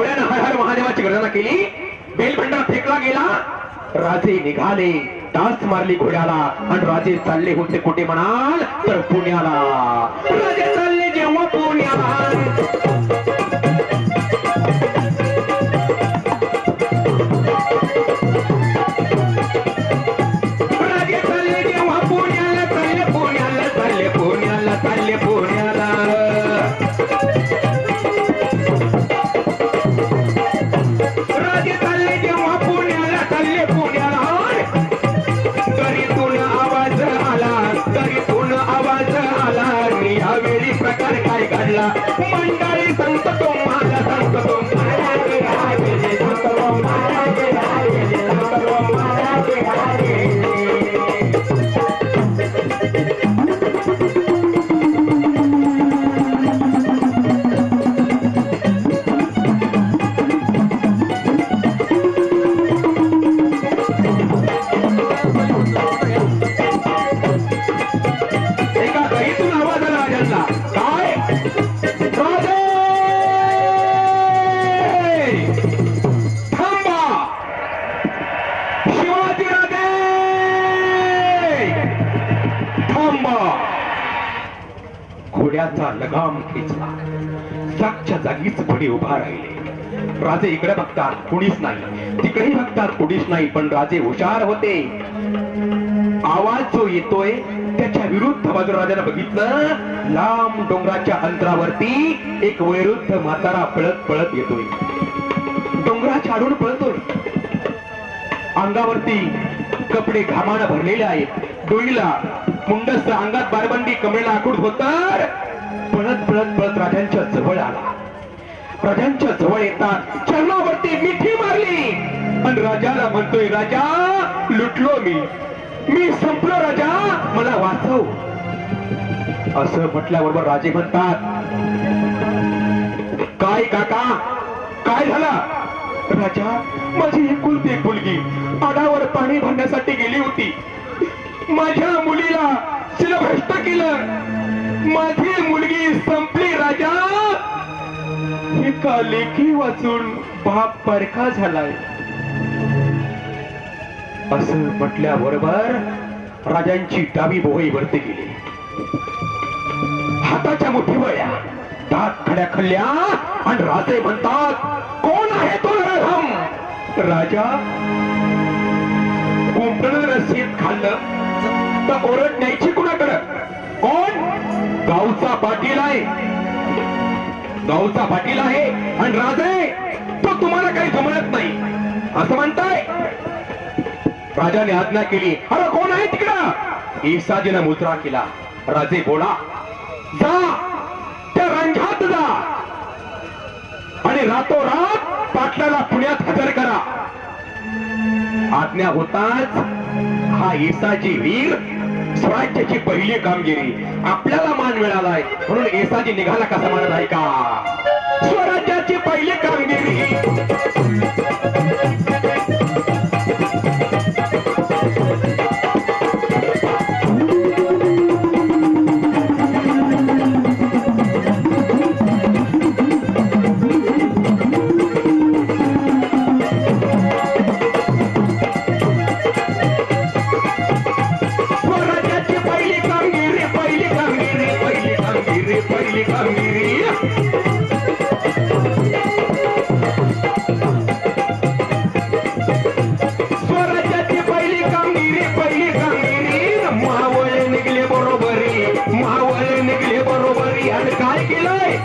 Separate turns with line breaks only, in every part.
आवड्यानं हर हर महादेवाची गर्जना केली. बेलभंडा फेकला गेला. राजे निघाले. टास मारली घोड्याला. आणि राजे चालले होते. कुठे म्हणाल? तर पुण्याला. राजे चालले जेव्हा पुण्याला. काय घडला थांबा घोड्याचा लगाम खेचला. साक्षच्या जागीच घोडे उभा राहिले. राजे इकडे बघतात कुणीच नाही. तिकडेही बघतात कुणीच नाही पण राजे हुशार होते. आवाज जो येतोय त्याच्या विरुद्ध बाजू राजाने बघितलं लांब डोंगराच्या अंतरावरती एक वैरुद्ध म्हातारा पळत पळत येतोय. डोंगराच्या आडून पळतोय. अंगावरती कपडे घामानं भरलेले आहेत. डोईला मुंडस अंगात बारबंडी कमरेला आखूड होतर. पळत पळत पळत राजांच्या जवळ आला. राजांच्या जवळ येतात चरणावरती मिठी मारली. आणि राजाला म्हणतोय राजा लुटलो मी. मी संपलो राजा. मला वाचव. असं म्हटल्याबरोबर राजे म्हणतात काय काका? काय झालं? राजा माझी एकुलती एक मुलगी आडावर पाणी भरण्यासाठी गेली होती. माझ्या मुलीला शिलभ्रष्ट केलं. माझी मुलगी संपली राजा. एका लेखी वाचून बाप परका झालाय. असं म्हटल्याबरोबर राजांची डावी बोहई वरती गेली. हाताच्या मोठी वळ्या दात खड्या खल्ल्या आणि राजे म्हणतात कोण आहे तो नरहम राजा कुंपण रसीद खाल्लं. आता ओरड न्यायची कुणाकडे? कोण? गावचा पाटील आहे. गावचा पाटील आहे. आणि राजे तो तुम्हाला काही जमत नाही. असं म्हणताय? राजाने आज्ञा केली. अरे कोण आहे तिकडं? ईसाजीनं मुजरा केला. राजे बोला जा त्या रंजात जा. आणि रातोरात पाटलाला पुण्यात हजर करा. आज्ञा होताच हा ईसाजी वीर स्वराज्याची पहिली कामगिरी आपल्याला मान मिळालाय म्हणून एसाजी निघाला कसा म्हणत आहे का? स्वराज्याची पहिली कामगिरी. महावळे निघले बरोबरी महावळे आणि काय केलंय?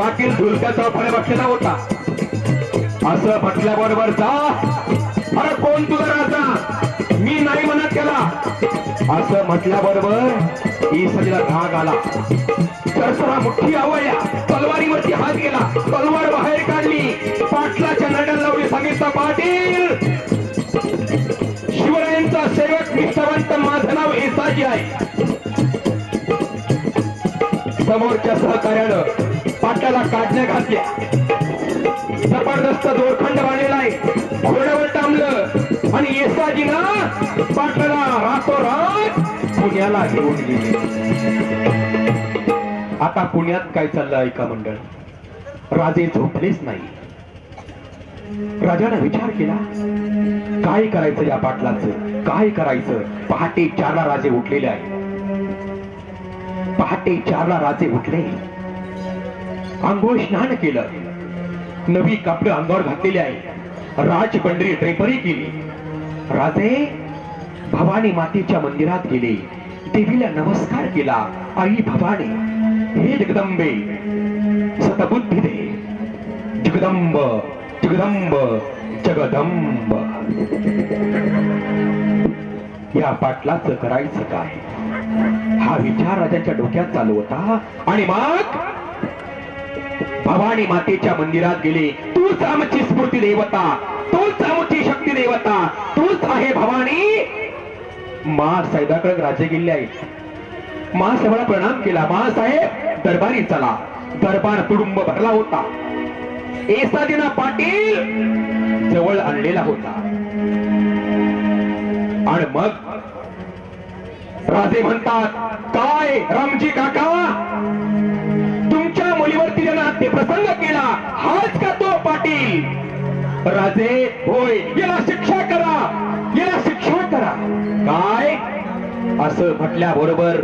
पाटील धुलक्या चौफाने बक्षिला होता. असं म्हटल्याबरोबर जा. अरे कोण तुझा राजा? मी नाही म्हणत केला असं म्हटल्याबरोबर ईसरीला धाग आला. सरसरा मुठ्ठी आवळ्या तलवारीवरती हात गेला. तलवार बाहेर काढली. पाटलाच्या नड्याला लावली. सांगितलं पाटील शिवरायांचा सेवक निष्ठावंत माझं नाव एसाजी आहे. समोरच्या सहकार्यानं पाट्याला काढण्या घातल्या. जबरदस्त दोरखंड बांधलेला आहे. घोड्यावर टांबलं. आणि येसाजीनं पाटला रातोरात पुण्याला घेऊन गेले. आता पुण्यात काय चाललं ऐका मंडळ? राजे झोपलेच नाही. राजानं विचार केला काय करायचं या पाटलाचं? काय करायचं? पहाटे चारला राजे उठलेले आहे पहाटे चारला राजे उठले. आंघोळ स्नान केलं. नवी कपडे अंगावर घातलेले आहे. राजबंडरी ड्रेपरी केली. राजे भवानी मातेच्या मंदिरात गेले. देवीला नमस्कार केला. आई भवानी हे जगदंबे सतबुद्धी दे जगदंब जगदंब जगदंब. या पाटलाच करायचं काय? हा विचार राजाच्या डोक्यात चालू होता आणि मग भवानी मातेच्या मंदिरात गेले. तूच आमची स्मृती देवता तूच आमची शक्ती देवता तूच आहे भवानी. मा साहेबाकडे राजे गेले आहेत मा साहेबाला प्रणाम केला. मा साहेब दरबारी चला. दरबार तुडुंब भरला होता. एसादिना पाटील जवळ आणलेला होता. आणि मग राजे म्हणतात काय रामजी काका? राजे होय याला शिक्षा करा याला शिक्षा करा. काय? असं म्हटल्या बरोबर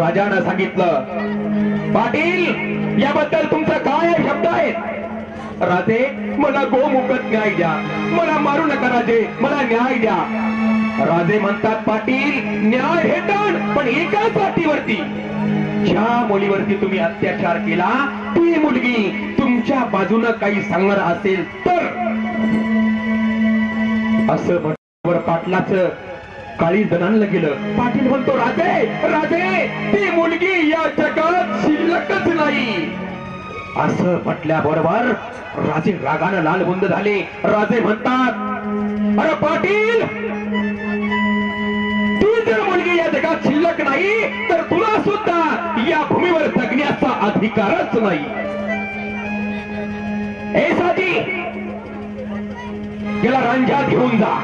राजानं सांगितलं पाटील याबद्दल तुमचा काय शब्द आहेत राजे मला गोमुखत न्याय द्या. मला मारू नका राजे मला न्याय द्या. राजे म्हणतात पाटील न्याय भेटण पण एकाच पाठीवरती. ज्या मुलीवरती तुम्ही अत्याचार केला ती मुलगी तुमच्या बाजूनं काही सांगणार असेल तर असं म्हटल्यावर पाटलाचं काळी जणांना गेलं. पाटील म्हणतो राजे राजे ती मुलगी या जगात शिल्लकच नाही. असं म्हटल्या बरोबर राजे रागानं लालबुंद झाले. राजे म्हणतात अरे पाटील तू जर मुलगी या जगात शिल्लक नाही तर तुला सुद्धा या भूमीवर जगण्याचा अधिकारच नाही. हे साधी याला रांजात घेऊन जा.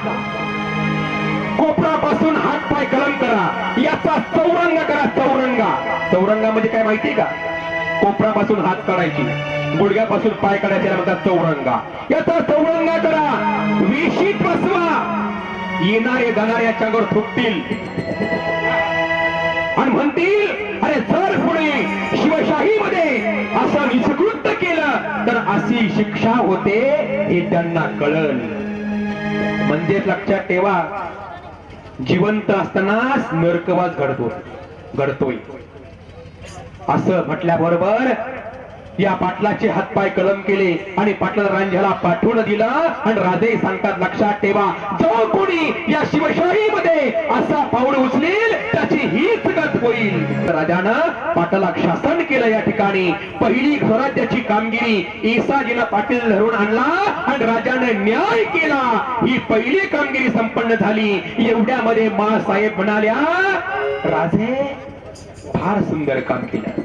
कोपरापासून हात पाय कलम करा. याचा चौरंग करा चौरंगा. चौरंगा म्हणजे काय माहिती का? कोपरापासून हात काढायची. गुडघ्यापासून पाय काढायचे याला म्हणतात चौरंगा. याचा चौरंगा करा. विशीत बसवा. येणारे जाणाऱ्या याच्यावर थुकतील. आणि म्हणतील अरे जर पुढे. शिवशाहीमध्ये असं विस्कृत केलं तर अशी शिक्षा होते हे त्यांना कळलं. म्हणजे लक्षात ठेवा जिवंत असतानाच नरकवास घडतो घडतोय. असं म्हटल्याबरोबर या पाटलाचे हातपाय कलम केले आणि पाटला रांझ्याला पाठवून दिलं. आणि राजे सांगतात लक्षात ठेवा जो कोणी या शिवशाहीमध्ये असा पाऊल उचलेल त्याची हीच गत होईल. राजानं पाटाला शासन केलं या ठिकाणी. पहिली स्वराज्याची कामगिरी ईसाजीनं पाटील धरून आणला आणि राजानं न्याय केला. ही पहिली कामगिरी संपन्न झाली. एवढ्यामध्ये मा साहेब म्हणाल्या राजे फार सुंदर काम केलं.